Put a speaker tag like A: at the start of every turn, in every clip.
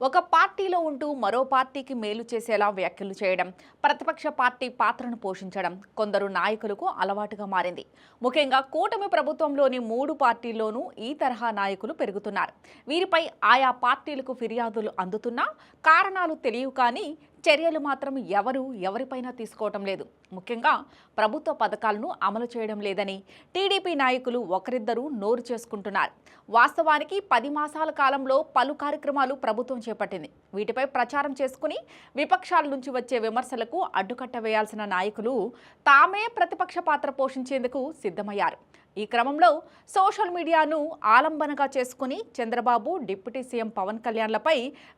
A: ఒక పార్టీలో ఉంటూ మరో పార్టీకి మేలు చేసేలా వ్యాఖ్యలు చేయడం ప్రతిపక్ష పార్టీ పాత్రను పోషించడం కొందరు నాయకులకు అలవాటుగా మారింది. ముఖ్యంగా కూటమి ప్రభుత్వంలోని మూడు పార్టీల్లోనూ ఈ తరహా నాయకులు పెరుగుతున్నారు. వీరిపై ఆయా పార్టీలకు ఫిర్యాదులు అందుతున్నా కారణాలు తెలియవు కానీ చర్యలు మాత్రం ఎవరు ఎవరిపైనా తీసుకోవటం లేదు. ముఖ్యంగా ప్రభుత్వ పథకాలను అమలు చేయడం లేదని టీడీపీ నాయకులు ఒకరిద్దరూ నోరు చేసుకుంటున్నారు. వాస్తవానికి పది మాసాల కాలంలో పలు కార్యక్రమాలు ప్రభుత్వం చేపట్టింది. వీటిపై ప్రచారం చేసుకుని విపక్షాల నుంచి వచ్చే విమర్శలకు అడ్డుకట్ట వేయాల్సిన నాయకులు తామే ప్రతిపక్ష పాత్ర పోషించేందుకు సిద్ధమయ్యారు. ఈ క్రమంలో సోషల్ మీడియాను ఆలంబనగా చేసుకుని చంద్రబాబు డిప్యూటీ సీఎం పవన్ కళ్యాణ్లపై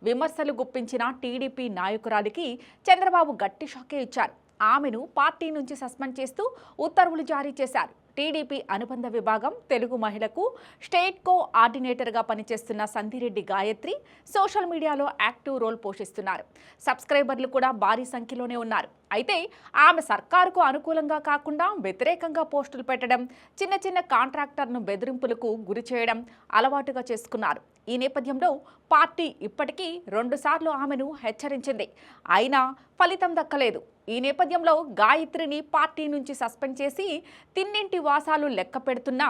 A: విమర్శలు గుప్పించిన టీడీపీ నాయకురాలికి చంద్రబాబు గట్టి షాకే ఇచ్చారు. ఆమెను పార్టీ నుంచి సస్పెండ్ చేస్తూ ఉత్తర్వులు జారీ చేశారు. టీడీపీ అనుబంధ విభాగం తెలుగు మహిళకు స్టేట్ కో ఆర్డినేటర్గా పనిచేస్తున్న సంధిరెడ్డి గాయత్రి సోషల్ మీడియాలో యాక్టివ్ రోల్ పోషిస్తున్నారు. సబ్స్క్రైబర్లు కూడా భారీ సంఖ్యలోనే ఉన్నారు. అయితే ఆమె సర్కారుకు అనుకూలంగా కాకుండా వ్యతిరేకంగా పోస్టులు పెట్టడం చిన్న చిన్న కాంట్రాక్టర్ను బెదిరింపులకు గురి చేయడం అలవాటుగా చేసుకున్నారు. ఈ నేపథ్యంలో పార్టీ ఇప్పటికీ రెండుసార్లు ఆమెను హెచ్చరించింది. అయినా ఫలితం దక్కలేదు. ఈ నేపథ్యంలో గాయత్రిని పార్టీ నుంచి సస్పెండ్ చేసి తిన్నింటి వాసాలు లెక్క పెడుతున్న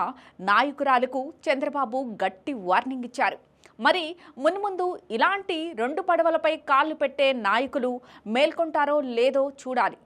A: నాయకురాలకు చంద్రబాబు గట్టి వార్నింగ్ ఇచ్చారు. మరి మున్ముందు ఇలాంటి రెండు పడవలపై కాళ్ళు పెట్టే నాయకులు మేల్కొంటారో లేదో చూడాలి.